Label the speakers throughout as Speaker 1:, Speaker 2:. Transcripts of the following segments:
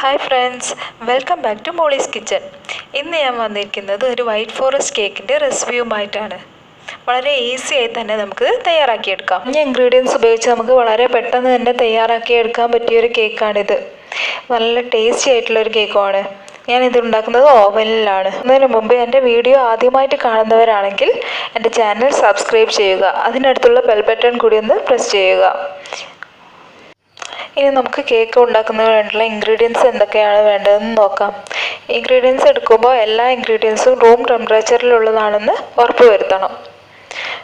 Speaker 1: Hi friends welcome back to Molly's kitchen ഇന്ന് ഞാൻ വന്നിരിക്കുന്നത് ഒരു വൈറ്റ് ഫോറസ്റ്റ് കേക്കിന്റെ റെസിപ്പിയുമായിട്ടാണ് വളരെ ഈസി ആയി തന്നെ നമുക്ക് തയ്യാറാക്കിയെടുക്കാം. ഈ ഇൻഗ്രീഡിയൻസ് ഉപയോഗിച്ച് നമുക്ക് വളരെ പെട്ടെന്ന് തന്നെ തയ്യാറാക്കിയെടുക്കാൻ പറ്റിയൊരു കേക്കാണിത് നല്ല ടേസ്റ്റി ആയിട്ടുള്ളൊരു കേക്കുമാണ് ഞാൻ ഇത് ഉണ്ടാക്കുന്നത് ഓവനിലാണ് അതിന് മുമ്പ് എന്റെ വീഡിയോ ആദ്യമായിട്ട് കാണുന്നവരാണെങ്കിൽ എന്റെ ചാനൽ സബ്സ്ക്രൈബ് ചെയ്യുക. അതിനടുത്തുള്ള ബെൽ ബട്ടൺ കൂടി ഒന്ന് പ്രസ് ചെയ്യുക. ഇനി നമുക്ക് കേക്ക് ഉണ്ടാക്കുന്നതിന് വേണ്ടിയുള്ള ഇൻഗ്രീഡിയൻസ് എന്തൊക്കെയാണ് വേണ്ടതെന്ന് നോക്കാം. ഇൻഗ്രീഡിയൻസ് എടുക്കുമ്പോൾ എല്ലാ ഇൻഗ്രീഡിയൻസും റൂം ടെമ്പറേച്ചറിലുള്ളതാണെന്ന് ഉറപ്പ് വരുത്തണം.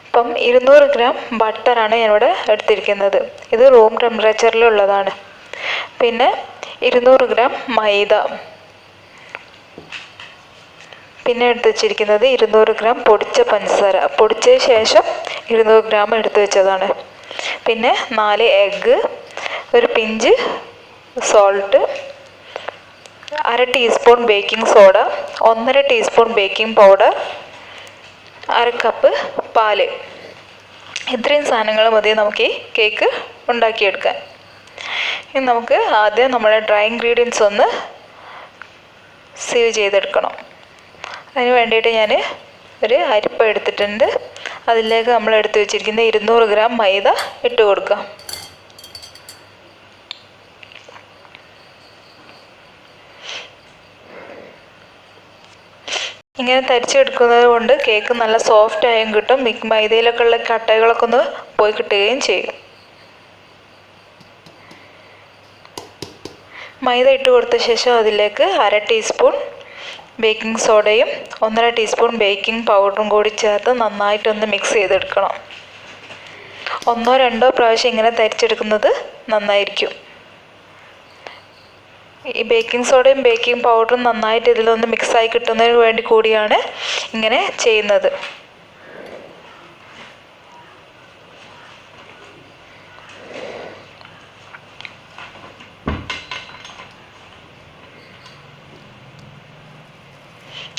Speaker 1: അപ്പം ഇരുന്നൂറ് ഗ്രാം ബട്ടറാണ് ഞാനിവിടെ എടുത്തിരിക്കുന്നത്. ഇത് റൂം ടെമ്പറേച്ചറിലുള്ളതാണ് പിന്നെ ഇരുന്നൂറ് ഗ്രാം മൈദ. പിന്നെ എടുത്ത് വെച്ചിരിക്കുന്നത് ഇരുന്നൂറ് ഗ്രാം പൊടിച്ച പഞ്ചസാര. പൊടിച്ചതിന് ശേഷം ഇരുന്നൂറ് ഗ്രാം എടുത്ത് വെച്ചതാണ്. പിന്നെ നാല് എഗ്ഗ് ഒരു പിഞ്ച് സോൾട്ട് അര ടീസ്പൂൺ ബേക്കിംഗ് സോഡ ഒന്നര ടീസ്പൂൺ ബേക്കിംഗ് പൗഡർ അര കപ്പ് പാൽ. ഇത്രയും സാധനങ്ങൾ മതി നമുക്ക് ഈ കേക്ക് ഉണ്ടാക്കിയെടുക്കാൻ. ഇനി നമുക്ക് ആദ്യം നമ്മുടെ ഡ്രൈ ഇൻഗ്രീഡിയൻസ് ഒന്ന് സേവ് ചെയ്തെടുക്കണം. അതിന് വേണ്ടിയിട്ട് ഞാൻ ഒരു അരിപ്പ എടുത്തിട്ടുണ്ട്. അതിലേക്ക് നമ്മൾ എടുത്ത് വെച്ചിരിക്കുന്ന ഇരുന്നൂറ് ഗ്രാം മൈദ ഇട്ട് കൊടുക്കാം. ഇങ്ങനെ തരിച്ചെടുക്കുന്നത് കൊണ്ട് കേക്ക് നല്ല സോഫ്റ്റ് ആയും കിട്ടും. മിക് മൈദയിലൊക്കെ ഉള്ള കട്ടകളൊക്കെ ഒന്ന് പോയി കിട്ടുകയും ചെയ്യും. മൈദ ഇട്ട് കൊടുത്ത ശേഷം അതിലേക്ക് അര ടീസ്പൂൺ ബേക്കിംഗ് സോഡയും ഒന്നര ടീസ്പൂൺ ബേക്കിംഗ് പൗഡറും കൂടി ചേർത്ത് നന്നായിട്ടൊന്ന് മിക്സ് ചെയ്തെടുക്കണം. ഒന്നോ രണ്ടോ പ്രാവശ്യം ഇങ്ങനെ തരിച്ചെടുക്കുന്നത് നന്നായിരിക്കും. ഈ ബേക്കിംഗ് സോഡയും ബേക്കിംഗ് പൗഡറും നന്നായിട്ട് ഇതിലൊന്ന് മിക്സായി കിട്ടുന്നതിന് വേണ്ടി കൂടിയാണ് ഇങ്ങനെ ചെയ്യുന്നത്.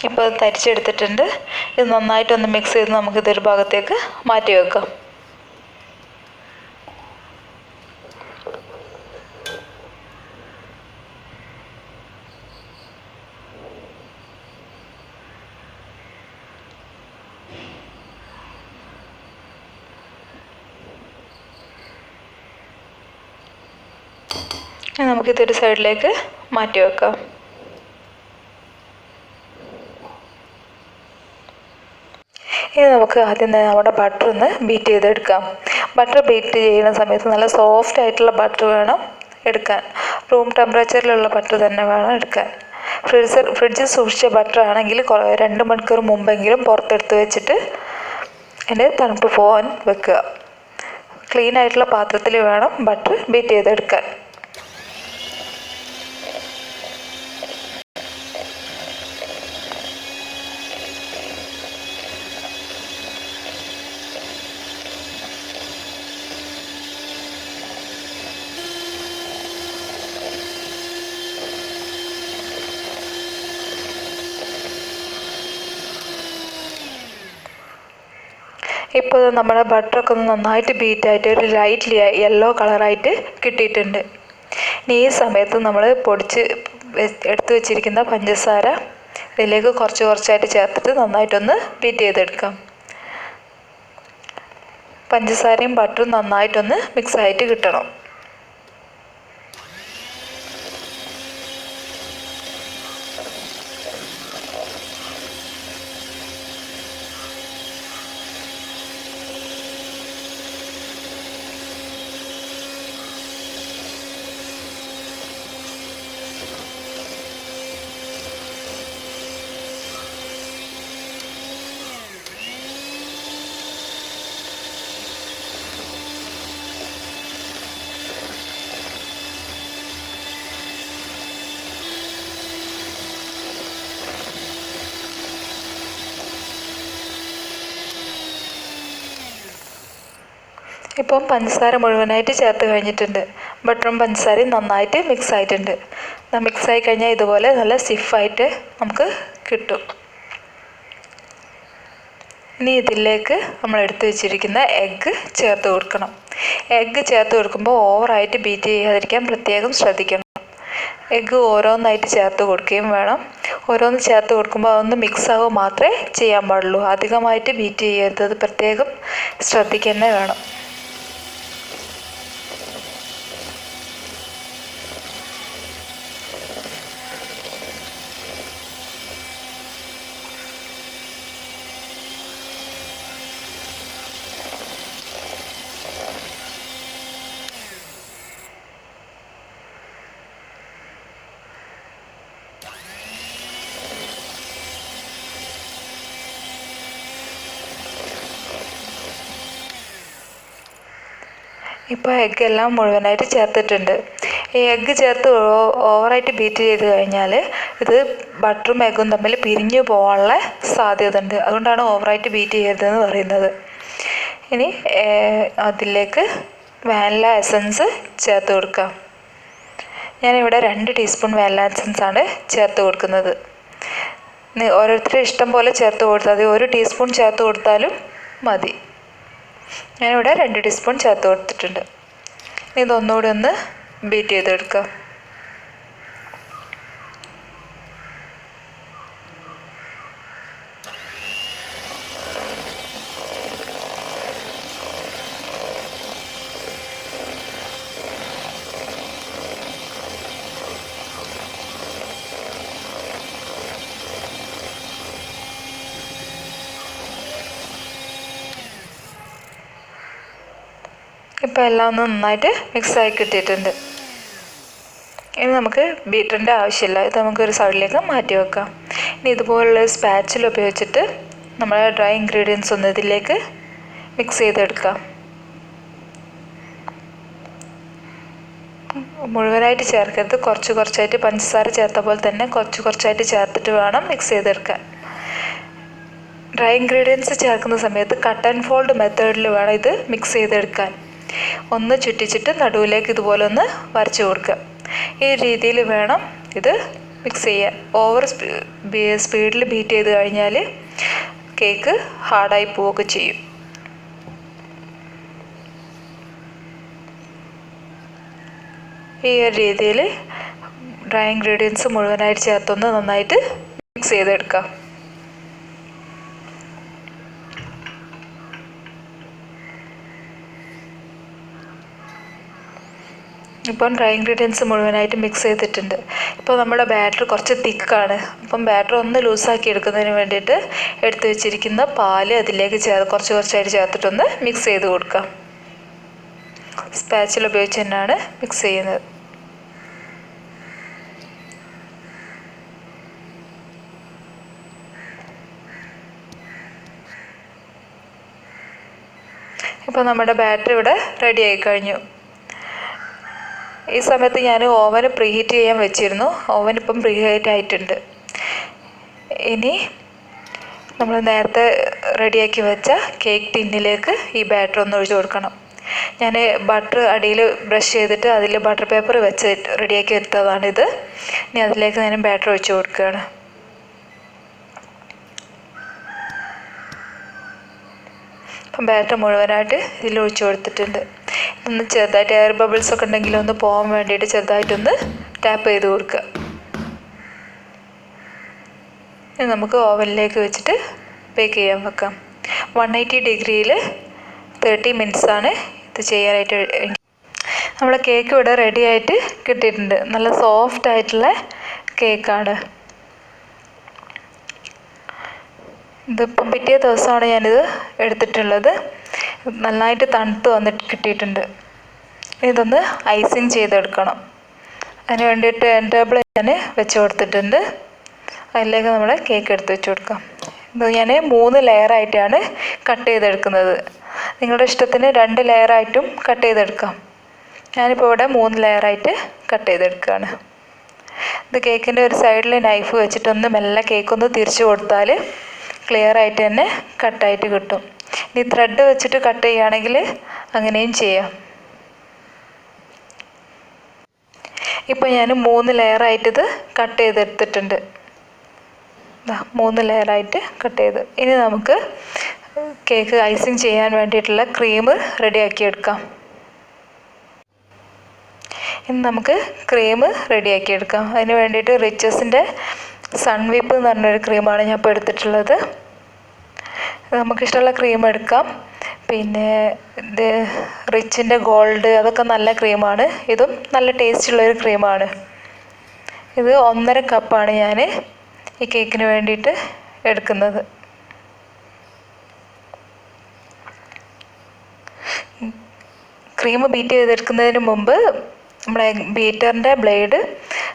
Speaker 1: ഇപ്പോൾ തരിച്ചെടുത്തിട്ടുണ്ട്. ഇത് നന്നായിട്ടൊന്ന് മിക്സ് ചെയ്ത് നമുക്കിതൊരു ഭാഗത്തേക്ക് മാറ്റി വെക്കാം. നമുക്കിതൊരു സൈഡിലേക്ക് മാറ്റി വെക്കാം. ഇനി നമുക്ക് ആദ്യം തന്നെ നമ്മുടെ ബട്ടർ ഒന്ന് ബീറ്റ് ചെയ്തെടുക്കാം. ബട്ടർ ബീറ്റ് ചെയ്യുന്ന സമയത്ത് നല്ല സോഫ്റ്റ് ആയിട്ടുള്ള ബട്ടർ വേണം എടുക്കാൻ. റൂം ടെമ്പറേച്ചറിലുള്ള ബട്ടർ തന്നെ വേണം എടുക്കാൻ. ഫ്രിഡ്ജർ ഫ്രിഡ്ജിൽ സൂക്ഷിച്ച ബട്ടർ ആണെങ്കിൽ രണ്ട് മണിക്കൂർ മുമ്പെങ്കിലും പുറത്തെടുത്ത് വെച്ചിട്ട് അതിന്റെ തണുപ്പ് പോകാൻ വെക്കുക. ക്ലീൻ ആയിട്ടുള്ള പാത്രത്തിൽ വേണം ബട്ടർ ബീറ്റ് ചെയ്തെടുക്കാൻ. നമ്മുടെ ബട്ടറൊക്കെ ഒന്ന് നന്നായിട്ട് ബീറ്റായിട്ട് ഒരു ലൈറ്റ് യെല്ലോ കളറായിട്ട് കിട്ടിയിട്ടുണ്ട്. ഇനി ഈ സമയത്ത് നമ്മൾ പൊടിച്ച് എടുത്തു വെച്ചിരിക്കുന്ന പഞ്ചസാര ഇതിലേക്ക് കുറച്ച് കുറച്ചായിട്ട് ചേർത്തിട്ട് നന്നായിട്ടൊന്ന് ബീറ്റ് ചെയ്തെടുക്കാം. പഞ്ചസാരയും ബട്ടറും നന്നായിട്ടൊന്ന് മിക്സായിട്ട് കിട്ടണം. ഇപ്പം പഞ്ചസാര മുഴുവനായിട്ട് ചേർത്ത് കഴിഞ്ഞിട്ടുണ്ട്. ബട്ടറും പഞ്ചസാരയും നന്നായിട്ട് മിക്സ് ആയിട്ടുണ്ട്. മിക്സ് ആയി കഴിഞ്ഞാൽ ഇതുപോലെ നല്ല സ്റ്റിഫായിട്ട് നമുക്ക് കിട്ടും. ഇനി ഇതിലേക്ക് നമ്മൾ എടുത്തു വെച്ചിരിക്കുന്ന എഗ്ഗ് ചേർത്ത് കൊടുക്കണം. എഗ്ഗ് ചേർത്ത് കൊടുക്കുമ്പോൾ ഓവറായിട്ട് ബീറ്റ് ചെയ്യാതിരിക്കാൻ പ്രത്യേകം ശ്രദ്ധിക്കണം. എഗ്ഗ് ഓരോന്നായിട്ട് ചേർത്ത് കൊടുക്കുകയും വേണം. ഓരോന്ന് ചേർത്ത് കൊടുക്കുമ്പോൾ അതൊന്ന് മിക്സ് ആവുക മാത്രമേ ചെയ്യാൻ പാടുള്ളൂ. അധികമായിട്ട് ബീറ്റ് ചെയ്യരുത്. അത് പ്രത്യേകം ശ്രദ്ധിക്കുക തന്നെ വേണം. ഇപ്പോൾ എഗ്ഗ് എല്ലാം മുഴുവനായിട്ട് ചേർത്തിട്ടുണ്ട്. ഈ എഗ്ഗ് ചേർത്ത് ഓവറായിട്ട് ബീറ്റ് ചെയ്ത് കഴിഞ്ഞാൽ ഇത് ബട്ടറും എഗ്ഗും തമ്മിൽ പിരിഞ്ഞു പോകാനുള്ള സാധ്യത ഉണ്ട് അതുകൊണ്ടാണ് ഓവറായിട്ട് ബീറ്റ് ചെയ്യരുതെന്ന് പറയുന്നത്. ഇനി അതിലേക്ക് വാനില എസൻസ് ചേർത്ത് കൊടുക്കാം. ഞാനിവിടെ രണ്ട് ടീസ്പൂൺ വാനില എസൻസ് ആണ് ചേർത്ത് കൊടുക്കുന്നത്. ഓരോരുത്തരുടെ ഇഷ്ടം പോലെ ചേർത്ത് കൊടുത്താൽ മതി. ഒരു ടീസ്പൂൺ ചേർത്ത് കൊടുത്താലും മതി. ഞാനിവിടെ രണ്ട് ടീസ്പൂൺ ചേർത്ത് കൊടുത്തിട്ടുണ്ട്. ഇതൊന്നുകൂടി ഒന്ന് ബീറ്റ് ചെയ്തെടുക്കാം. ഇപ്പോൾ എല്ലാം ഒന്ന് നന്നായിട്ട് മിക്സായി കിട്ടിയിട്ടുണ്ട്. ഇനി നമുക്ക് ബീറ്ററിന്റെ ആവശ്യമില്ല. ഇത് നമുക്കൊരു സൈഡിലേക്ക് മാറ്റി വെക്കാം. ഇനി ഇതുപോലുള്ള സ്പാച്ചിൽ ഉപയോഗിച്ചിട്ട് നമ്മൾ ഡ്രൈ ഇൻഗ്രീഡിയൻസ് ഒന്ന് ഇതിലേക്ക് മിക്സ് ചെയ്തെടുക്കാം. മുഴുവനായിട്ട് ചേർക്കരുത്. കുറച്ച് കുറച്ചായിട്ട് പഞ്ചസാര ചേർത്ത പോലെ തന്നെ കുറച്ച് കുറച്ചായിട്ട് ചേർത്തിട്ട് വേണം മിക്സ് ചെയ്തെടുക്കാൻ. ഡ്രൈ ഇൻഗ്രീഡിയൻസ് ചേർക്കുന്ന സമയത്ത് കട്ട് ആൻഡ് ഫോൾഡ് മെത്തേഡിൽ വേണം ഇത് മിക്സ് ചെയ്തെടുക്കാൻ. ഒന്ന് ചുറ്റിച്ചിട്ട് നടുവിലേക്ക് ഇതുപോലെ ഒന്ന് വരച്ചു കൊടുക്കുക. ഈ രീതിയിൽ വേണം ഇത് മിക്സ് ചെയ്യാൻ. ഓവർ സ്പീഡിൽ ബീറ്റ് ചെയ്ത് കഴിഞ്ഞാൽ കേക്ക് ഹാർഡായി പോവുകയൊക്കെ ചെയ്യും. ഈ ഒരു രീതിയിൽ ഡ്രൈ ഇൻഗ്രീഡിയൻസ് മുഴുവനായിട്ട് ചേർത്തൊന്ന് നന്നായിട്ട് മിക്സ് ചെയ്തെടുക്കാം ഇപ്പം ഡ്രൈ ഇൻഗ്രീഡിയൻസ് മുഴുവനായിട്ട് മിക്സ് ചെയ്തിട്ടുണ്ട്. ഇപ്പോൾ നമ്മുടെ ബാറ്റർ കുറച്ച് തിക്കാണ്. അപ്പം ബാറ്റർ ഒന്ന് ലൂസാക്കി എടുക്കുന്നതിന് വേണ്ടിയിട്ട് എടുത്തു വെച്ചിരിക്കുന്ന പാൽ അതിലേക്ക് ചേർ കുറച്ച് കുറച്ചായിട്ട് ചേർത്തിട്ടൊന്ന് മിക്സ് ചെയ്ത് കൊടുക്കാം. സ്പാച്ചിൽ ഉപയോഗിച്ച് തന്നെയാണ് മിക്സ് ചെയ്യുന്നത്. ഇപ്പോൾ നമ്മുടെ ബാറ്ററി ഇവിടെ റെഡി ആയി കഴിഞ്ഞു. ഈ സമയത്ത് ഞാൻ ഓവൻ പ്രീഹീറ്റ് ചെയ്യാൻ വെച്ചിരുന്നു. ഓവൻ ഇപ്പം പ്രീഹീറ്റ് ആയിട്ടുണ്ട്. ഇനി നമ്മൾ നേരത്തെ റെഡിയാക്കി വെച്ച കേക്ക് ടിന്നിലേക്ക് ഈ ബാറ്റർ ഒന്ന് ഒഴിച്ചു കൊടുക്കണം. ഞാൻ ബട്ടർ അടിയിൽ ബ്രഷ് ചെയ്തിട്ട് അതിൽ ബട്ടർ പേപ്പർ വെച്ച് റെഡിയാക്കി വെച്ചതാണിത്. ഇനി അതിലേക്ക് ഞാൻ ബാറ്റർ ഒഴിച്ചു കൊടുക്കുകയാണ്. അപ്പം ബാറ്റർ മുഴുവനായിട്ട് ഇതിൽ ഒഴിച്ചു കൊടുത്തിട്ടുണ്ട്. ഒന്ന് ചെറുതായിട്ട് എയർ ബബിൾസ് ഒക്കെ ഉണ്ടെങ്കിൽ ഒന്ന് പോകാൻ വേണ്ടിയിട്ട് ചെറുതായിട്ടൊന്ന് ടാപ്പ് ചെയ്ത് കൊടുക്കുക. ഇനി നമുക്ക് ഓവനിലേക്ക് വെച്ചിട്ട് ബേക്ക് ചെയ്യാൻ വെക്കാം. വൺ എയ്റ്റി ഡിഗ്രിയിൽ തേർട്ടി ആണ് ഇത് ചെയ്യാനായിട്ട് നമ്മളെ കേക്ക് ഇവിടെ റെഡി ആയിട്ട് കിട്ടിയിട്ടുണ്ട്. നല്ല സോഫ്റ്റ് ആയിട്ടുള്ള കേക്കാണ് ഇതിപ്പം പിറ്റേ ദിവസമാണ് ഞാനിത് എടുത്തിട്ടുള്ളത്. നന്നായിട്ട് തണുത്ത് വന്നിട്ട് കിട്ടിയിട്ടുണ്ട്. ഇതൊന്ന് ഐസിങ് ചെയ്തെടുക്കണം. അതിന് വേണ്ടിയിട്ട് ടേൺ ടേബിൾ ഞാൻ വെച്ച് കൊടുത്തിട്ടുണ്ട്. അതിലേക്ക് നമ്മൾ കേക്ക് എടുത്ത് വെച്ച് കൊടുക്കാം. ഇത് ഞാൻ മൂന്ന് ലെയറായിട്ടാണ് കട്ട് ചെയ്തെടുക്കുന്നത്. നിങ്ങളുടെ ഇഷ്ടത്തിന് രണ്ട് ലെയറായിട്ടും കട്ട് ചെയ്തെടുക്കാം. ഞാനിപ്പോൾ ഇവിടെ മൂന്ന് ലെയറായിട്ട് കട്ട് ചെയ്തെടുക്കുകയാണ്. ഇത് കേക്കിന്റെ ഒരു സൈഡിൽ നൈഫ് വെച്ചിട്ടൊന്ന് മെല്ലെ കേക്കൊന്ന് തിരിച്ചു കൊടുത്താൽ ക്ലിയർ ആയിട്ട് തന്നെ കട്ടായിട്ട് കിട്ടും. ഇനി ത്രെഡ് വെച്ചിട്ട് കട്ട് ചെയ്യുകയാണെങ്കിൽ അങ്ങനെയും ചെയ്യാം. ഇപ്പോൾ ഞാൻ മൂന്ന് ലെയറായിട്ട് ഇത് കട്ട് ചെയ്തെടുത്തിട്ടുണ്ട്. മൂന്ന് ലെയറായിട്ട് കട്ട് ചെയ്ത്. ഇനി നമുക്ക് കേക്ക് ഐസിങ് ചെയ്യാൻ വേണ്ടിയിട്ടുള്ള ക്രീം റെഡിയാക്കി എടുക്കാം ഇനി നമുക്ക് ക്രീം റെഡിയാക്കി എടുക്കാം അതിന് വേണ്ടിയിട്ട് റിച്ചസിന്റെ സൺവിപ്പ് എന്ന് പറഞ്ഞൊരു ക്രീമാണ് ഞാൻ ഇപ്പോൾ എടുത്തിട്ടുള്ളത്. നമുക്കിഷ്ടമുള്ള ക്രീം എടുക്കാം. പിന്നെ ഇത് റിച്ചിന്റെ ഗോൾഡ് അതൊക്കെ നല്ല ക്രീമാണ് ഇതും നല്ല ടേസ്റ്റ് ടേസ്റ്റുള്ളൊരു ക്രീമാണ് ഇത് ഒന്നര കപ്പാണ് ഞാൻ ഈ കേക്കിന് വേണ്ടിയിട്ട് എടുക്കുന്നത്. ക്രീം ബീറ്റ് ചെയ്തെടുക്കുന്നതിന് മുമ്പ് നമ്മളെ ബീറ്ററിന്റെ ബ്ലേഡ്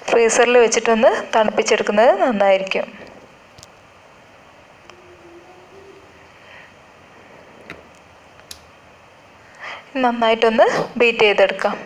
Speaker 1: ഫ്രീസറിൽ വെച്ചിട്ടൊന്ന് തണുപ്പിച്ചെടുക്കുന്നത് നന്നായിരിക്കും. നന്നായിട്ടൊന്ന് ബീറ്റ് ചെയ്തെടുക്കാം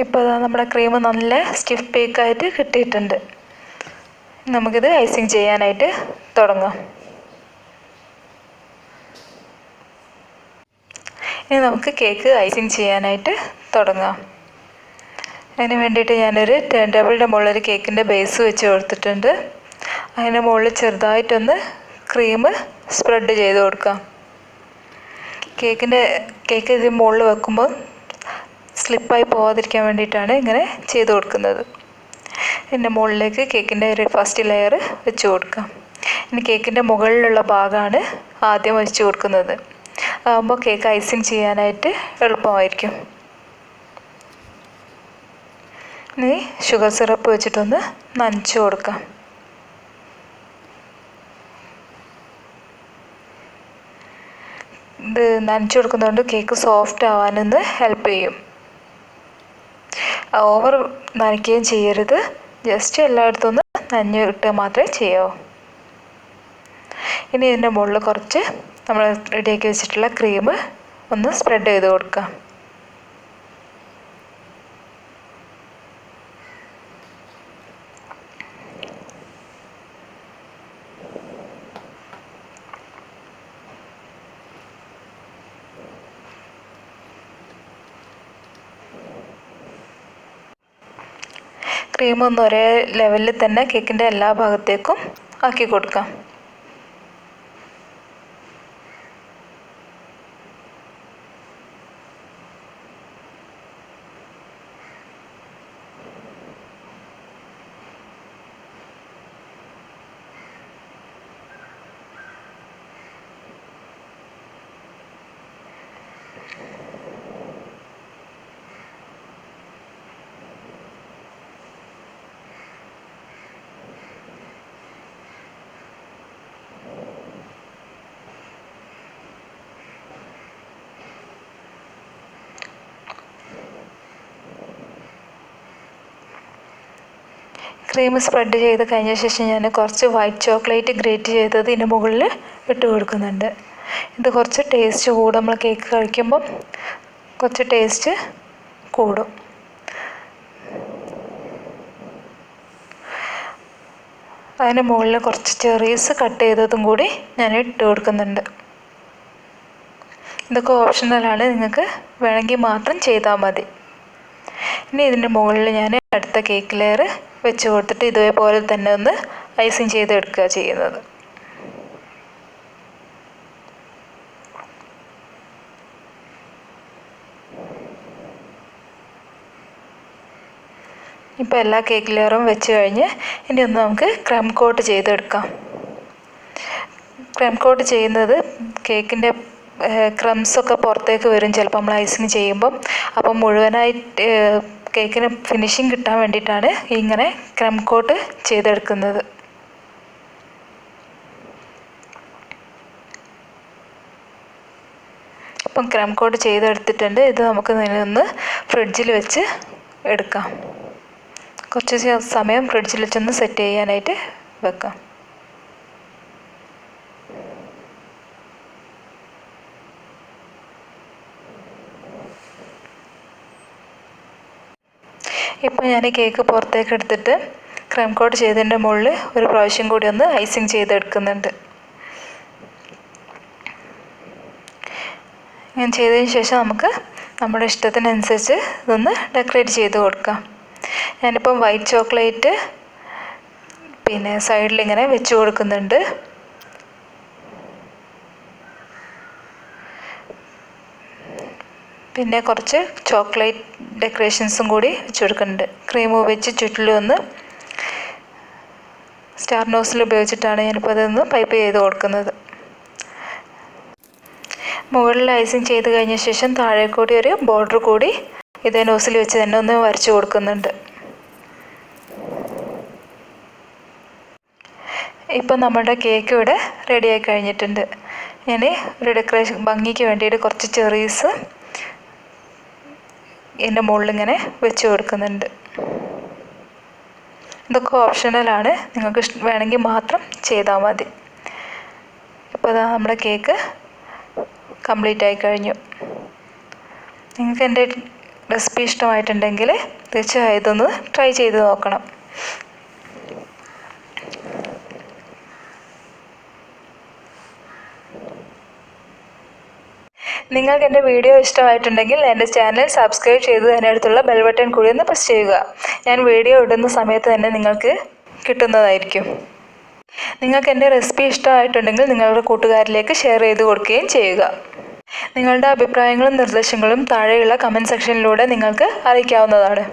Speaker 1: ഇപ്പോൾ ദാ നമ്മുടെ ക്രീം നല്ല സ്റ്റിഫ് പേക്കായിട്ട് കിട്ടിയിട്ടുണ്ട്. നമുക്കിത് ഐസിങ് ചെയ്യാനായിട്ട് തുടങ്ങാം. ഇനി നമുക്ക് കേക്ക് ഐസിങ് ചെയ്യാനായിട്ട് തുടങ്ങാം. അതിന് വേണ്ടിയിട്ട് ഞാനൊരു ടേൺ ടേബിളിന്റെ മുകളിൽ ഒരു കേക്കിന്റെ ബേസ് വെച്ച് കൊടുത്തിട്ടുണ്ട്. അതിന്റെ മുകളിൽ ചെറുതായിട്ടൊന്ന് ക്രീം സ്പ്രെഡ് ചെയ്ത് കൊടുക്കാം. കേക്കിന്റെ കേക്ക് ഇതിന് മുകളിൽ വെക്കുമ്പോൾ സ്ലിപ്പായി പോകാതിരിക്കാൻ വേണ്ടിയിട്ടാണ് ഇങ്ങനെ ചെയ്ത് കൊടുക്കുന്നത്. ഇതിന്റെ മുകളിലേക്ക് കേക്കിന്റെ ഒരു ഫസ്റ്റ് ലെയർ വെച്ച് കൊടുക്കാം ഇനി കേക്കിന്റെ മുകളിലുള്ള ഭാഗമാണ് ആദ്യം വെച്ച് കൊടുക്കുന്നത്. അതാകുമ്പോൾ കേക്ക് ഐസിങ് ചെയ്യാനായിട്ട് എളുപ്പമായിരിക്കും. ഇനി ഷുഗർ സിറപ്പ് വെച്ചിട്ടൊന്ന് നനച്ച് കൊടുക്കാം ഇത് നനച്ചു കൊടുക്കുന്നതുകൊണ്ട് കേക്ക് സോഫ്റ്റ് ആവാനൊന്ന് ഹെൽപ്പ് ചെയ്യും. ഓവർ നനയ്ക്കുകയും ചെയ്യരുത്. ജസ്റ്റ് എല്ലായിടത്തും ഒന്ന് നനഞ്ഞ് കിട്ടുക മാത്രമേ ചെയ്യാവൂ. ഇനി ഇതിന്റെ മുകളിൽ കുറച്ച് നമ്മൾ റെഡിയാക്കി വെച്ചിട്ടുള്ള ക്രീം ഒന്ന് സ്പ്രെഡ് ചെയ്ത് കൊടുക്കാം ക്രീം ഒന്ന് ഒരേ ലെവലിൽ തന്നെ കേക്കിന്റെ എല്ലാ ഭാഗത്തേക്കും ആക്കി കൊടുക്കാം. ക്രീം സ്പ്രെഡ് ചെയ്ത് കഴിഞ്ഞ ശേഷം ഞാൻ കുറച്ച് വൈറ്റ് ചോക്ലേറ്റ് ഗ്രേറ്റ് ചെയ്തത് ഇതിന്റെ മുകളിൽ ഇട്ട് കൊടുക്കുന്നുണ്ട്. ഇത് കുറച്ച് ടേസ്റ്റ് കൂടും. നമ്മൾ കേക്ക് കഴിക്കുമ്പം കുറച്ച് ടേസ്റ്റ് കൂടും. അതിന് മുകളിൽ കുറച്ച് ചെറീസ് കട്ട് ചെയ്തതും കൂടി ഞാൻ ഇട്ട് കൊടുക്കുന്നുണ്ട്. ഇതൊക്കെ ഓപ്ഷണലാണ് നിങ്ങൾക്ക് വേണമെങ്കിൽ മാത്രം ചെയ്താൽ മതി. ഇനി ഇതിന്റെ മുകളിൽ ഞാൻ അടുത്ത കേക്ക് ലെയർ വെച്ച് കൊടുത്തിട്ട് ഇതേപോലെ തന്നെ ഒന്ന് ഐസിങ് ചെയ്തെടുക്കുക ചെയ്യുന്നത്. ഇപ്പോൾ എല്ലാ കേക്ക് ലെയറും വെച്ച് കഴിഞ്ഞ് ഇനി ഒന്ന് നമുക്ക് ക്രം കോട്ട് ചെയ്തെടുക്കാം. ക്രം കോട്ട് ചെയ്യുന്നത് കേക്കിന്റെ ക്രംസ് ഒക്കെ പുറത്തേക്ക് വരും. ചിലപ്പോൾ നമ്മൾ ഐസിങ് ചെയ്യുമ്പം. അപ്പം മുഴുവനായിട്ട് കേക്കിന് ഫിനിഷിങ് കിട്ടാൻ വേണ്ടിയിട്ടാണ് ഇങ്ങനെ ക്രം കോട്ട് ചെയ്തെടുക്കുന്നത്. ഇപ്പം ക്രം കോട്ട് ചെയ്തെടുത്തിട്ടുണ്ട്. ഇത് നമുക്ക് നിന്ന് ഫ്രിഡ്ജിൽ വെച്ച് എടുക്കാം. കുറച്ച് സമയം ഫ്രിഡ്ജിൽ വെച്ചൊന്ന് സെറ്റ് ചെയ്യാനായിട്ട് വെക്കാം. ഇപ്പോൾ ഞാൻ കേക്ക് പുറത്തേക്ക് എടുത്തിട്ട് ക്രീം കോട്ട് ചെയ്തതിന്റെ മുകളിൽ ഒരു പ്രാവശ്യം കൂടി ഒന്ന് ഐസിങ് ചെയ്തെടുക്കുന്നുണ്ട്. ഇങ്ങനെ ചെയ്തതിന് ശേഷം നമുക്ക് നമ്മുടെ ഇഷ്ടത്തിനനുസരിച്ച് ഇതൊന്ന് ഡെക്കറേറ്റ് ചെയ്ത് കൊടുക്കാം. ഞാനിപ്പം വൈറ്റ് ചോക്ലേറ്റ് പിന്നെ സൈഡിൽ ഇങ്ങനെ വെച്ച് കൊടുക്കുന്നുണ്ട്. പിന്നെ കുറച്ച് ചോക്ലേറ്റ് ഡെക്കറേഷൻസും കൂടി വെച്ച് കൊടുക്കുന്നുണ്ട് ക്രീം ഉപയോഗിച്ച് ചുറ്റിലും ഒന്ന് സ്റ്റാർ നോസിൽ ഉപയോഗിച്ചിട്ടാണ് ഞാനിപ്പോൾ അതൊന്ന് പൈപ്പ് ചെയ്ത് കൊടുക്കുന്നത്. മുകളിൽ ഐസിങ് ചെയ്ത് കഴിഞ്ഞ ശേഷം താഴെ കൂടി ഒരു ബോർഡർ കൂടി ഇതേ നോസിൽ വെച്ച് തന്നെ ഒന്ന് വരച്ചു കൊടുക്കുന്നുണ്ട്. ഇപ്പം നമ്മുടെ കേക്ക് ഇവിടെ റെഡിയായി കഴിഞ്ഞിട്ടുണ്ട്. ഞാൻ ഒരു ഡെക്കറേഷൻ ഭംഗിക്ക് വേണ്ടിയിട്ട് കുറച്ച് ചെറീസ് ഇതിന്റെ മുകളിൽ ഇങ്ങനെ വെച്ച് കൊടുക്കുന്നുണ്ട്. ഇതൊക്കെ ഓപ്ഷണലാണ് നിങ്ങൾക്ക് വേണമെങ്കിൽ മാത്രം ചെയ്താൽ മതി. ഇപ്പോൾ ഇതാ നമ്മുടെ കേക്ക് കംപ്ലീറ്റ് ആയി കഴിഞ്ഞു. നിങ്ങൾക്ക് എന്റെ റെസിപ്പി ഇഷ്ടമായിട്ടുണ്ടെങ്കിൽ തീർച്ചയായും ഇതൊന്ന് ട്രൈ ചെയ്ത് നോക്കണം. നിങ്ങൾക്ക് എന്റെ വീഡിയോ ഇഷ്ടമായിട്ടുണ്ടെങ്കിൽ എന്റെ ചാനൽ സബ്സ്ക്രൈബ് ചെയ്ത് അതിനടുത്തുള്ള ബെൽ ബട്ടൺ കൂടി ഒന്ന് പ്രസ് ചെയ്യുക. ഞാൻ വീഡിയോ ഇടുന്ന സമയത്ത് തന്നെ നിങ്ങൾക്ക് കിട്ടുന്നതായിരിക്കും. നിങ്ങൾക്ക് എന്റെ റെസിപ്പി ഇഷ്ടമായിട്ടുണ്ടെങ്കിൽ നിങ്ങളുടെ കൂട്ടുകാരിലേക്ക് ഷെയർ ചെയ്ത് കൊടുക്കുകയും ചെയ്യുക. നിങ്ങളുടെ അഭിപ്രായങ്ങളും നിർദ്ദേശങ്ങളും താഴെയുള്ള കമന്റ് സെക്ഷനിലൂടെ നിങ്ങൾക്ക് അറിയിക്കാവുന്നതാണ്.